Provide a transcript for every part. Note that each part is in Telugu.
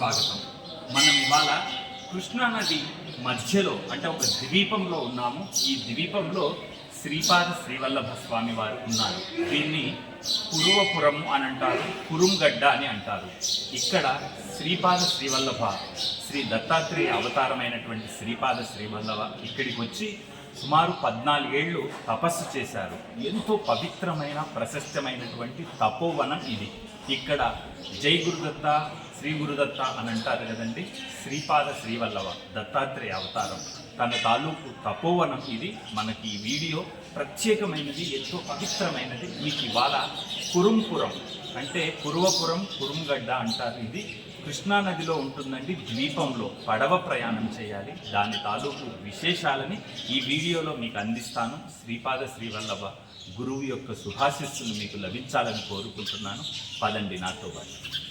స్వాగతం. మనం ఇవాళ కృష్ణా నది మధ్యలో అంటే ఒక ద్వీపంలో ఉన్నాము. ఈ ద్వీపంలో శ్రీపాద శ్రీవల్లభ స్వామి వారు ఉన్నారు. దీన్ని పురువపురం అని అంటారు కురుంగడ్డ అని అంటారు. ఇక్కడ శ్రీపాద శ్రీవల్లభ శ్రీ దత్తాత్రేయ అవతారమైనటువంటి శ్రీపాద శ్రీవల్లభ ఇక్కడికి వచ్చి సుమారు పద్నాలుగేళ్ళు తపస్సు చేశారు. ఎంతో పవిత్రమైన ప్రశస్తమైనటువంటి తపోవనం ఇది. ఇక్కడ జై గురుదత్త శ్రీ గురుదత్త అని అంటారు కదండి. శ్రీపాద శ్రీవల్లవ దత్తాత్రేయ అవతారం. తన తాలూకు తపోవనం ఇది. మనకి ఈ వీడియో ప్రత్యేకమైనది ఎంతో పవిత్రమైనది. మీకు ఇవాళ కురుంపురం అంటే కురువపురం కురుంగడ్డ అంటారు ఇది. కృష్ణా నదిలో ఉంటుందండి ద్వీపంలో పడవ ప్రయాణం చేయాలి. దాని తాలూకు విశేషాలని ఈ వీడియోలో మీకు అందిస్తాను. శ్రీపాద శ్రీవల్లభ గురువు యొక్క శుభాశిస్సులు మీకు లభించాలని కోరుకుంటున్నాను. పదండి నాతో పాటు.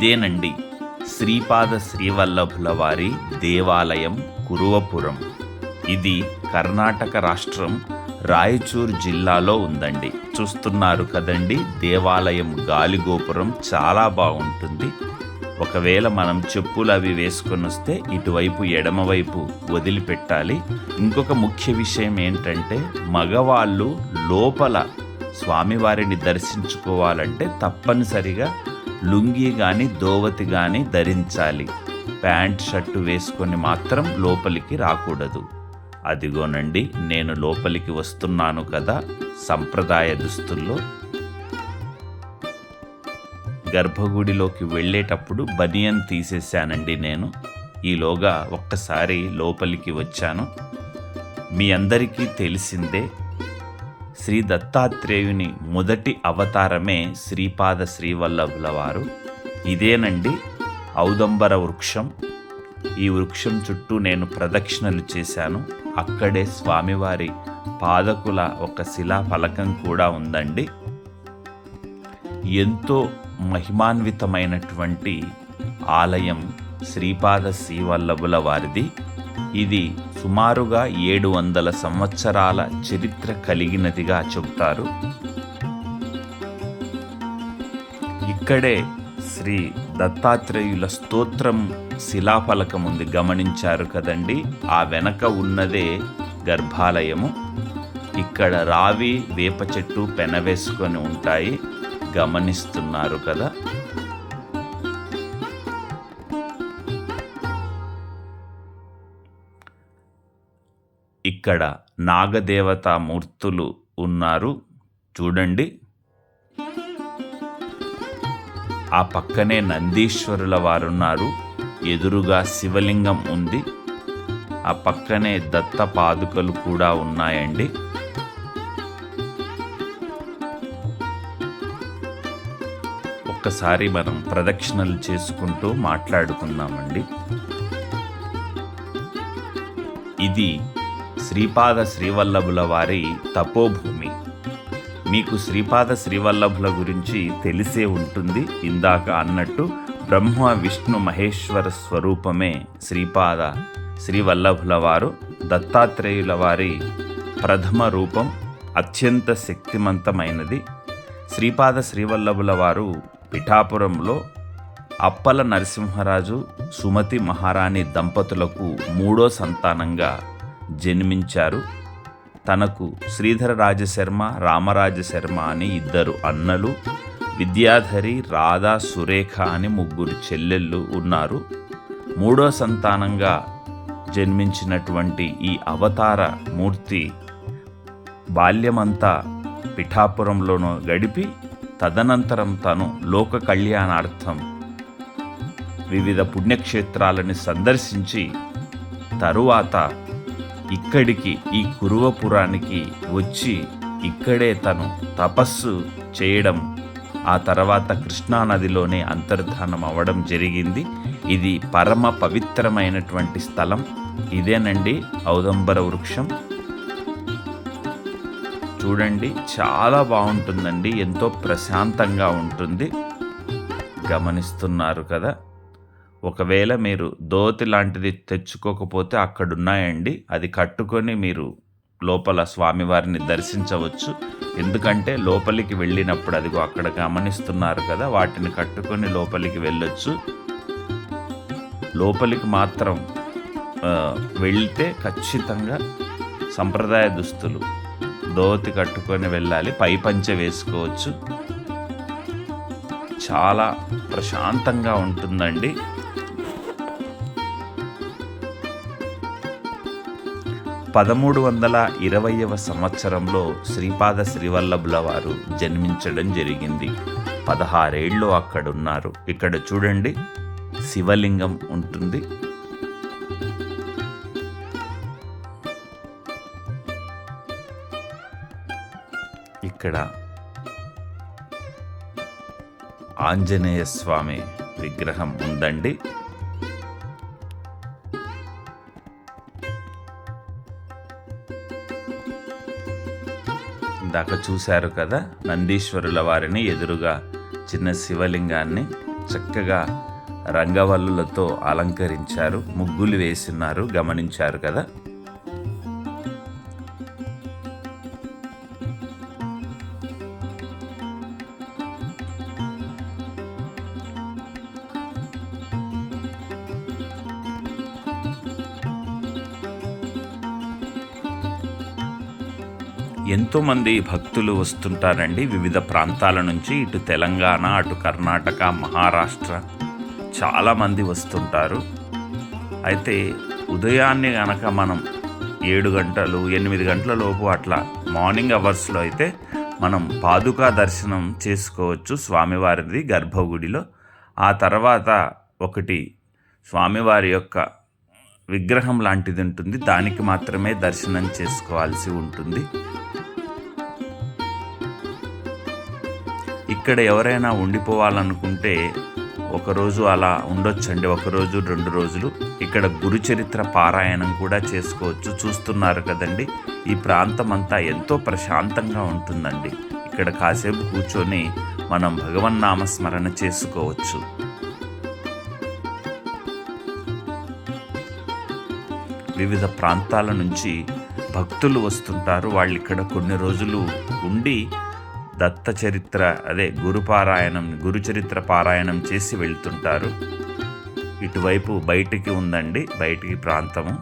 ఇదేనండి శ్రీపాద శ్రీవల్లభుల వారి దేవాలయం కురువపురం. ఇది కర్ణాటక రాష్ట్రం రాయచూర్ జిల్లాలో ఉందండి. చూస్తున్నారు కదండి దేవాలయం గాలిగోపురం చాలా బాగుంటుంది. ఒకవేళ మనం చెప్పులు అవి వేసుకొని వస్తే ఇటువైపు ఎడమవైపు వదిలిపెట్టాలి. ఇంకొక ముఖ్య విషయం ఏంటంటే మగవాళ్ళు లోపల స్వామివారిని దర్శించుకోవాలంటే తప్పనిసరిగా లుంగి కానీ దోవతి కానీ ధరించాలి. ప్యాంట్ షర్టు వేసుకొని మాత్రం లోపలికి రాకూడదు. అదిగోనండి నేను లోపలికి వస్తున్నాను కదా సంప్రదాయ దుస్తుల్లో. గర్భగుడిలోకి వెళ్ళేటప్పుడు బనియన్ తీసేశానండి నేను. ఈలోగా ఒక్కసారి లోపలికి వచ్చాను. మీ అందరికీ తెలిసిందే శ్రీ దత్తాత్రేయుని మొదటి అవతారమే శ్రీపాద శ్రీవల్లభుల వారు ఇదేనండి ఔదంబర వృక్షం. ఈ వృక్షం చుట్టూ నేను ప్రదక్షిణలు చేశాను. అక్కడే స్వామివారి పాదకుల ఒక శిలా ఫలకం కూడా ఉందండి. ఎంతో మహిమాన్వితమైనటువంటి ఆలయం శ్రీపాద శ్రీవల్లభుల వారిది. ఇది సుమారుగా ఏడు వందల సంవత్సరాల చరిత్ర కలిగినదిగా చెబుతారు. ఇక్కడే శ్రీ దత్తాత్రేయుల స్తోత్రం శిలాఫలకం ఉంది. గమనించారు కదండి ఆ వెనక ఉన్నదే గర్భాలయము. ఇక్కడ రావి వేప చెట్టు పెనవేసుకొని ఉంటాయి. గమనిస్తున్నారు కదా. ఇక్కడ నాగదేవతా మూర్తులు ఉన్నారు. చూడండి. ఆ పక్కనే నందీశ్వరుల వారున్నారు. ఎదురుగా శివలింగం ఉంది. ఆ పక్కనే దత్త పాదుకలు కూడా ఉన్నాయండి. ఒక్కసారి మనం ప్రదక్షిణలు చేసుకుంటూ మాట్లాడుకుందామండి. ఇది శ్రీపాద శ్రీవల్లభుల వారి తపోభూమి. మీకు శ్రీపాద శ్రీవల్లభుల గురించి తెలిసే ఉంటుంది. ఇందాక అన్నట్టు బ్రహ్మ విష్ణు మహేశ్వర స్వరూపమే శ్రీపాద శ్రీవల్లభుల వారు. దత్తాత్రేయుల వారి ప్రథమ రూపం అత్యంత శక్తిమంతమైనది. శ్రీపాద శ్రీవల్లభుల వారు పిఠాపురంలో అప్పల నరసింహరాజు సుమతి మహారాణి దంపతులకు మూడో సంతానంగా జన్మించారు. తనకు శ్రీధర రాజశర్మ రామరాజశర్మ అని ఇద్దరు అన్నలు విద్యాధరి రాధా సురేఖ అని ముగ్గురు చెల్లెళ్ళు ఉన్నారు. మూడో సంతానంగా జన్మించినటువంటి ఈ అవతార మూర్తి బాల్యమంతా పిఠాపురంలోనూ గడిపి తదనంతరం తను లోక కళ్యాణార్థం వివిధ పుణ్యక్షేత్రాలని సందర్శించి తరువాత ఇక్కడికి ఈ కురువపురానికి వచ్చి ఇక్కడే తను తపస్సు చేయడం ఆ తర్వాత కృష్ణానదిలోనే అంతర్ధానం అవ్వడం జరిగింది. ఇది పరమ పవిత్రమైనటువంటి స్థలం. ఇదేనండి ఔదంబర వృక్షం. చూడండి చాలా బాగుంటుందండి. ఎంతో ప్రశాంతంగా ఉంటుంది. గమనిస్తున్నారు కదా? ఒకవేళ మీరు దోతి లాంటిది తెచ్చుకోకపోతే అక్కడ ఉన్నాయండి అది కట్టుకొని మీరు లోపల స్వామివారిని దర్శించవచ్చు. ఎందుకంటే లోపలికి వెళ్ళినప్పుడు అదిగో అక్కడ గమనిస్తున్నారు కదా వాటిని కట్టుకొని లోపలికి వెళ్ళొచ్చు. లోపలికి మాత్రం వెళ్తే ఖచ్చితంగా సంప్రదాయ దుస్తులు ధోతి కట్టుకొని వెళ్ళాలి పై పంచె వేసుకోవచ్చు. చాలా ప్రశాంతంగా ఉంటుందండి. పదమూడు వందల ఇరవైవ సంవత్సరంలో శ్రీపాద శ్రీవల్లభుల వారు జన్మించడం జరిగింది. పదహారేళ్ళు అక్కడున్నారు. ఇక్కడ చూడండి శివలింగం ఉంటుంది. ఇక్కడ ఆంజనేయ స్వామి విగ్రహం ఉందండి. దాకా చూశారు కదా నందీశ్వరుల వారిని ఎదురుగా చిన్న శివలింగాన్ని చక్కగా రంగవల్లులతో అలంకరించారు ముగ్గులు వేసినారు గమనించారు కదా. ఎంతోమంది భక్తులు వస్తుంటారండి వివిధ ప్రాంతాల నుంచి. ఇటు తెలంగాణ అటు కర్ణాటక మహారాష్ట్ర చాలామంది వస్తుంటారు. అయితే ఉదయాన్నే గనక మనం ఏడు గంటలు ఎనిమిది గంటల లోపు అట్లా మార్నింగ్ అవర్స్లో అయితే మనం పాదుకా దర్శనం చేసుకోవచ్చు స్వామివారిది గర్భగుడిలో. ఆ తర్వాత ఒకటి స్వామివారి యొక్క విగ్రహం లాంటిది ఉంటుంది. దానికి మాత్రమే దర్శనం చేసుకోవాల్సి ఉంటుంది. ఇక్కడ ఎవరైనా ఉండిపోవాలనుకుంటే ఒకరోజు అలా ఉండొచ్చండి. ఒకరోజు రెండు రోజులు. ఇక్కడ గురుచరిత్ర పారాయణం కూడా చేసుకోవచ్చు. చూస్తున్నారు కదండి. ఈ ప్రాంతం అంతా ఎంతో ప్రశాంతంగా ఉంటుందండి. ఇక్కడ కాసేపు కూర్చొని మనం భగవన్నామ స్మరణ చేసుకోవచ్చు. వివిధ ప్రాంతాల నుంచి భక్తులు వస్తుంటారు. వాళ్ళు ఇక్కడ కొన్ని రోజులు ఉండి దత్త చరిత్ర అదే గురుపారాయణం గురుచరిత్ర పారాయణం చేసి వెళ్తుంటారు. ఇటువైపు బయటికి ఉందండి బయటికి ప్రాంతము.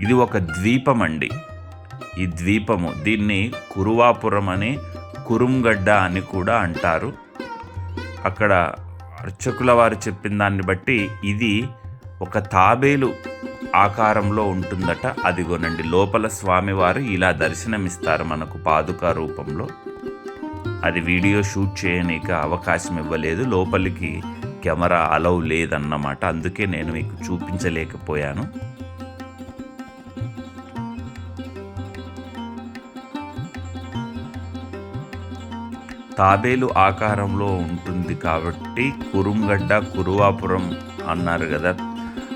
ఇది ఒక ద్వీపం అండి ఈ ద్వీపము దీన్ని కురువాపురం అని కురుంగడ్డ అని కూడా అంటారు. అక్కడ అర్చకుల వారు చెప్పిన దాన్ని బట్టి ఇది ఒక తాబేలు ఆకారంలో ఉంటుందట. అదిగోనండి లోపల స్వామివారు ఇలా దర్శనమిస్తారు మనకు పాదుక రూపంలో. అది వీడియో షూట్ చేయనీక అవకాశం ఇవ్వలేదు. లోపలికి కెమెరా అలౌ లేదన్నమాట. అందుకే నేను మీకు చూపించలేకపోయాను. తాబేలు ఆకారంలో ఉంటుంది కాబట్టి కురుంగడ్డ కురువాపురం అన్నారు కదా.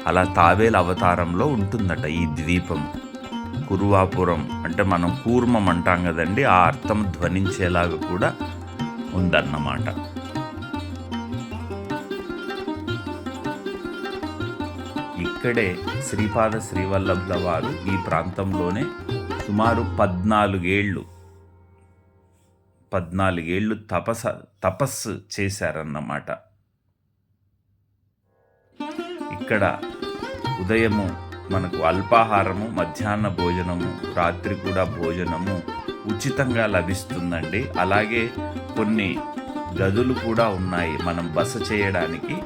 అలా తాబేలు అవతారంలో ఉంటుందట ఈ ద్వీపం. కురువాపురం అంటే మనం కూర్మం అంటాం కదండి ఆ అర్థం ధ్వనించేలాగా కూడా ఉందన్నమాట. ఇక్కడే శ్రీపాద శ్రీవల్లభుల వారు ఈ ప్రాంతంలోనే సుమారు పద్నాలుగేళ్ళు పద్నాలుగేళ్ళు తపస తపస్సు చేశారన్నమాట. ఇక్కడ ఉదయము మనకు అల్పాహారము మధ్యాహ్న భోజనము రాత్రి కూడా భోజనము ఉచితంగా లభిస్తుందండి. అలాగే కొన్ని గదులు కూడా ఉన్నాయి మనం బస చేయడానికి.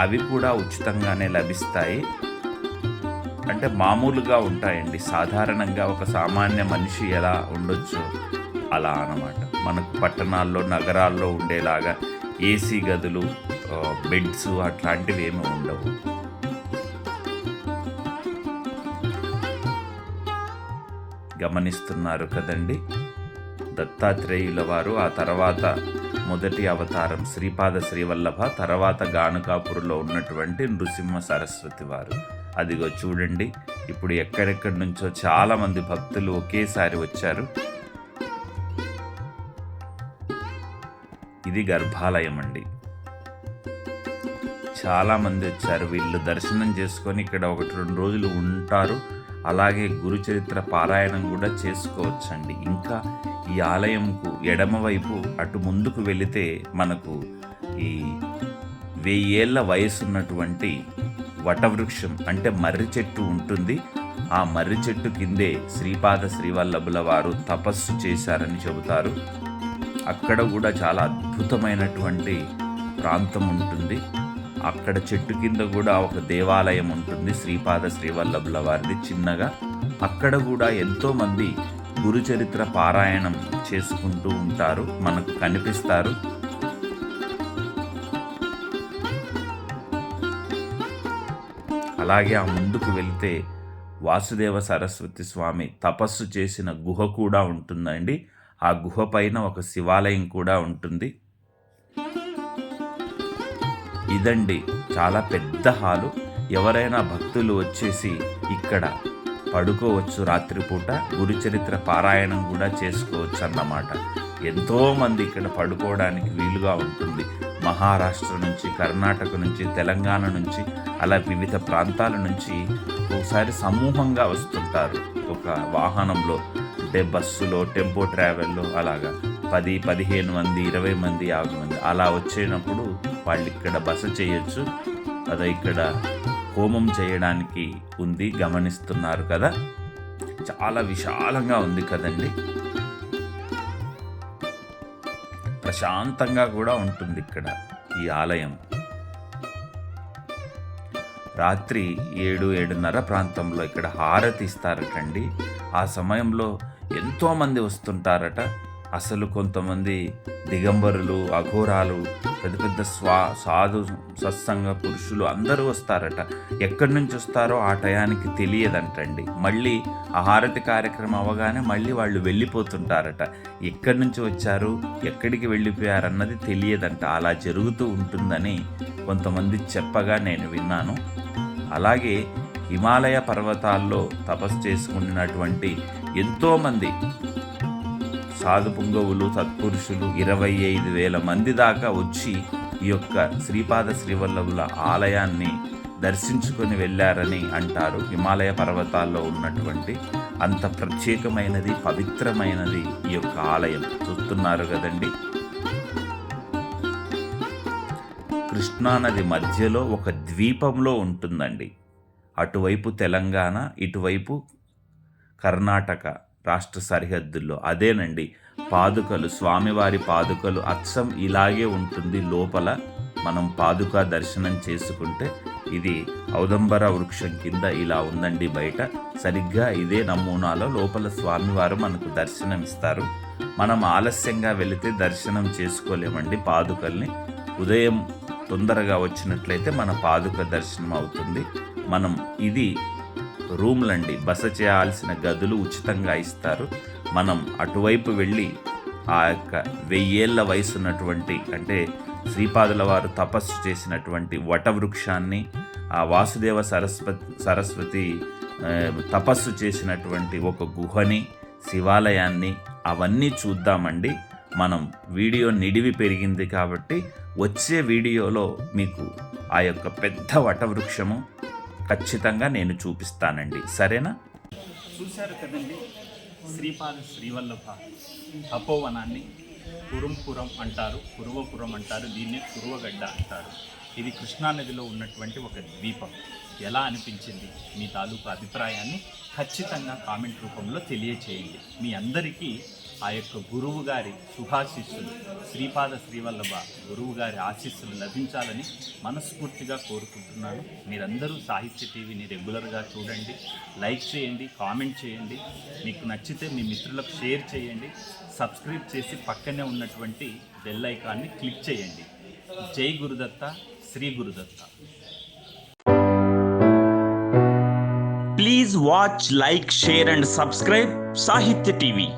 అవి కూడా ఉచితంగానే లభిస్తాయి. అంటే మామూలుగా ఉంటాయండి. సాధారణంగా ఒక సామాన్య మనిషి ఎలా ఉండొచ్చు అలా అన్నమాట. మనకు పట్టణాల్లో నగరాల్లో ఉండేలాగా ఏసీ గదులు బెడ్స్ అట్లాంటివి ఏమి ఉండవు. గమనిస్తున్నారు కదండి. దత్తాత్రేయుల వారు ఆ తర్వాత మొదటి అవతారం శ్రీపాద శ్రీవల్లభ తర్వాత గానుకాపురులో ఉన్నటువంటి నృసింహ సరస్వతి వారు. అదిగో చూడండి ఇప్పుడు ఎక్కడెక్కడి నుంచో చాలా మంది భక్తులు ఒకేసారి వచ్చారు. ఇది గర్భాలయం అండి. చాలా మంది వచ్చారు వీళ్ళు దర్శనం చేసుకొని ఇక్కడ ఒకటి రెండు రోజులు ఉంటారు. అలాగే గురుచరిత్ర పారాయణం కూడా చేసుకోవచ్చండి. ఇంకా ఈ ఆలయంకు ఎడమవైపు అటు ముందుకు వెళితే మనకు ఈ వెయ్యేళ్ళ వయసున్నటువంటి వటవృక్షం అంటే మర్రి చెట్టు ఉంటుంది. ఆ మర్రి చెట్టు కిందే శ్రీపాద శ్రీవల్లభుల వారు తపస్సు చేశారని చెబుతారు. అక్కడ కూడా చాలా అద్భుతమైనటువంటి ప్రాంతం ఉంటుంది. అక్కడ చెట్టు కింద కూడా ఒక దేవాలయం ఉంటుంది శ్రీపాద శ్రీవల్లభుల వారిది చిన్నగా. అక్కడ కూడా ఎంతోమంది గురుచరిత్ర పారాయణం చేసుకుంటూ ఉంటారు మనకు కనిపిస్తారు. అలాగే ఆ ముందుకు వెళ్తే వాసుదేవ సరస్వతి స్వామి తపస్సు చేసిన గుహ కూడా ఉంటుందండి. ఆ గుహ పైన ఒక శివాలయం కూడా ఉంటుంది. ఇదండి చాలా పెద్ద హాలు. ఎవరైనా భక్తులు వచ్చేసి ఇక్కడ పడుకోవచ్చు రాత్రిపూట. గురుచరిత్ర పారాయణం కూడా చేసుకోవచ్చు అన్నమాట. ఎంతోమంది ఇక్కడ పడుకోవడానికి వీలుగా ఉంటుంది. మహారాష్ట్ర నుంచి కర్ణాటక నుంచి తెలంగాణ నుంచి అలా వివిధ ప్రాంతాల నుంచి ఒకసారి సమూహంగా వస్తుంటారు. ఒక వాహనంలో అంటే బస్సులో టెంపో ట్రావెల్లో అలాగా. పది పదిహేను మంది ఇరవై మంది యాభై మంది అలా వచ్చేటప్పుడు వాళ్ళు ఇక్కడ బస చేయొచ్చు. అదో ఇక్కడ హోమం చేయడానికి ఉంది గమనిస్తున్నారు కదా. చాలా విశాలంగా ఉంది కదండి. ప్రశాంతంగా కూడా ఉంటుంది ఇక్కడ ఈ ఆలయం. రాత్రి ఏడు ఏడున్నర ప్రాంతంలో ఇక్కడ హారతి ఇస్తారటండి. ఆ సమయంలో ఎంతోమంది వస్తుంటారట. అసలు కొంతమంది దిగంబరులు అఘోరాలు పెద్ద పెద్ద స్వా సాధు సత్సంగ పురుషులు అందరూ వస్తారట. ఎక్కడి నుంచి వస్తారో ఆ టయానికి తెలియదంటండి. మళ్ళీ ఆ హారతి కార్యక్రమం అవగానే మళ్ళీ వాళ్ళు వెళ్ళిపోతుంటారట. ఎక్కడి నుంచి వచ్చారు ఎక్కడికి వెళ్ళిపోయారన్నది తెలియదంట. అలా జరుగుతూ ఉంటుందని కొంతమంది చెప్పగా నేను విన్నాను. అలాగే హిమాలయ పర్వతాల్లో తపస్సు చేసుకున్నటువంటి ఎంతోమంది సాధు పుంగవులు సత్పురుషులు ఇరవై ఐదు వేల మంది దాకా వచ్చి ఈ యొక్క శ్రీపాద శ్రీవల్లభుల ఆలయాన్ని దర్శించుకొని వెళ్ళారని అంటారు. హిమాలయ పర్వతాల్లో ఉన్నటువంటి అంత ప్రత్యేకమైనది పవిత్రమైనది ఈ యొక్క ఆలయం. చూస్తున్నారు కదండి. కృష్ణానది మధ్యలో ఒక ద్వీపంలో ఉంటుందండి. అటువైపు తెలంగాణ ఇటువైపు కర్ణాటక. రాష్ట్ర సరిహద్దుల్లో. అదేనండి పాదుకలు స్వామివారి పాదుకలు అచ్చం ఇలాగే ఉంటుంది లోపల. మనం పాదుక దర్శనం చేసుకుంటే ఇది ఔదంబర వృక్షం కింద ఇలా ఉందండి బయట. సరిగ్గా ఇదే నమూనాలో లోపల స్వామివారు మనకు దర్శనం ఇస్తారు మనం ఆలస్యంగా వెళితే దర్శనం చేసుకోలేమండి పాదుకల్ని. ఉదయం తొందరగా వచ్చినట్లయితే మన పాదుక దర్శనం అవుతుంది. మనం ఇది రూమ్లండి. బస చేయాల్సిన గదులు ఉచితంగా ఇస్తారు. మనం అటువైపు వెళ్ళి ఆ యొక్క వెయ్యేళ్ళ వయసు ఉన్నటువంటి అంటే శ్రీపాదుల వారు తపస్సు చేసినటువంటి వటవృక్షాన్ని ఆ వాసుదేవ సరస్వతి సరస్వతి తపస్సు చేసినటువంటి ఒక గుహని శివాలయాన్ని అవన్నీ చూద్దామండి. మనం వీడియో నిడివి పెరిగింది కాబట్టి వచ్చే వీడియోలో మీకు ఆ యొక్క పెద్ద వటవృక్షము ఖచ్చితంగా నేను చూపిస్తానండి. సరేనా? చూశారు కదండి శ్రీపాద శ్రీవల్లభ తపోవనాన్ని కురంపురం అంటారు కురువపురం అంటారు దీన్ని కురువగడ్డ అంటారు. ఇది కృష్ణానదిలో ఉన్నటువంటి ఒక ద్వీపం. ఎలా అనిపించింది? మీ తాలూకు అభిప్రాయాన్ని ఖచ్చితంగా కామెంట్ రూపంలో తెలియచేయండి. మీ అందరికీ ఆ యొక్క గురువు గారి శుభాశీస్సులు శ్రీపాద శ్రీవల్లభ గురువు గారి ఆశీస్సులు లభించాలని మనస్ఫూర్తిగా కోరుకుంటున్నాను. మీరందరూ సాహిత్య టీవీని రెగ్యులర్గా చూడండి లైక్ చేయండి కామెంట్ చేయండి. మీకు నచ్చితే మీ మిత్రులకు షేర్ చేయండి. సబ్స్క్రైబ్ చేసి పక్కనే ఉన్నటువంటి బెల్ ఐకాన్ని క్లిక్ చేయండి. జై Gurudatta Shri Gurudatta. Please watch like share and subscribe Sahitya TV.